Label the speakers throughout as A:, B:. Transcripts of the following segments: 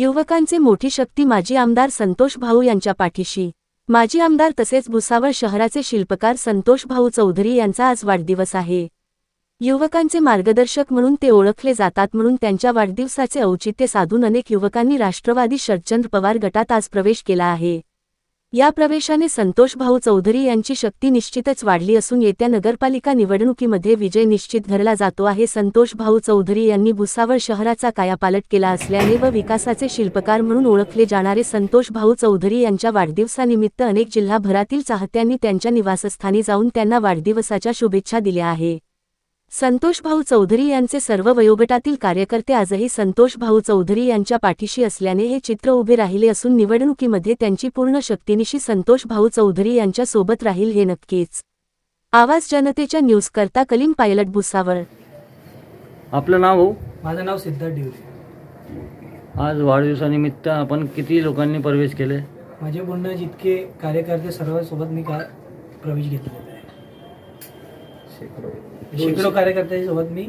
A: युवकांचे मोठी शक्ती माजी आमदार संतोष भाऊ यांच्या पाठीशी. माजी आमदार तसेच भुसावळ शहराचे शिल्पकार संतोष भाऊ चौधरी यांचा आज वाढदिवस आहे. युवकांचे मार्गदर्शक म्हणून ते ओळखले जातात म्हणून त्यांच्या वाढदिवसाचे औचित्य साधून अनेक युवकांनी राष्ट्रवादी शरदचंद्र पवार गटात आज प्रवेश केला आहे. या प्रवेशाने संतोष भाऊ चौधरी यांची शक्ती निश्चितच वाढली असून येत्या नगरपालिका निवडणुकीमध्ये विजय निश्चित धरला जातो आहे. संतोष भाऊ चौधरी यांनी भुसावळ शहराचा कायापालट केला असल्याने व विकासाचे शिल्पकार म्हणून ओळखले जाणारे संतोष भाऊ चौधरी यांच्या वाढदिवसानिमित्त अनेक जिल्हाभरातील चाहत्यांनी त्यांच्या निवासस्थानी जाऊन त्यांना वाढदिवसाच्या शुभेच्छा दिल्या आहे. संतोष भाऊ चौधरी यांचे सर्व वयोगटातील कार्यकर्ते आजही संतोष भाऊ चौधरी यांच्या पाठीशी असल्याने हे चित्र उभे राहिले असून निवडणुकीमध्ये त्यांची पूर्ण शक्तीनिशी संतोष भाऊ चौधरी यांच्या सोबत राहील हे नक्कीच. आवाज जनतेच्या न्यूज करता कलीम पायलट भुसावळ.
B: आपलं नाव हो?
C: माझं नाव सिद्धार्थ डिवरे.
B: आज वाढदिवसानिमित्त आपण किती लोकांनी प्रवेश केले?
C: माझे पूर्ण जितके कार्यकर्ते सर्वांसोबत मी का प्रवेश घेतलेला शेकडो. कार्यकर्त्यांच्या सोबत मी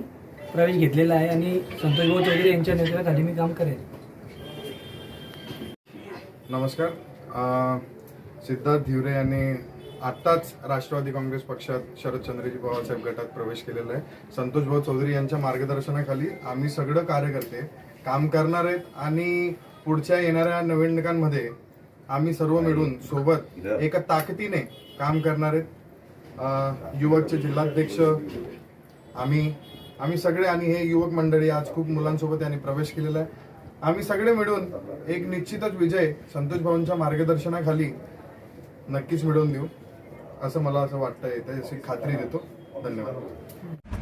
C: प्रवेश घेतलेला आहे आणि संतोष भाऊ चौधरी यांच्या नेतृत्वाखाली मी काम करेन
D: नमस्कार. सिद्धार्थ धिवरे यांनी आत्ताच राष्ट्रवादी काँग्रेस पक्षात शरदचंद्रजी पवारसाहेब गटात प्रवेश केलेला आहे. संतोष भाऊ चौधरी यांच्या मार्गदर्शनाखाली आम्ही सगळं कार्यकर्ते काम करणार आहेत आणि पुढच्या येणाऱ्या निवडणुकांमध्ये आम्ही सर्व मिळून सोबत एका ताकदीने काम करणार आहेत. युवकचे जिल्हाध्यक्ष आम्ही आम्ही सगळे आणि हे युवक मंडळी आज खूप मुलांसोबत यांनी प्रवेश केलेला आहे. आम्ही सगळे मिळून एक निश्चितच विजय संतोष भाऊंच्या मार्गदर्शनाखाली नक्कीच मिळवून देऊ असं मला असं वाटतं येतं खात्री देतो. धन्यवाद.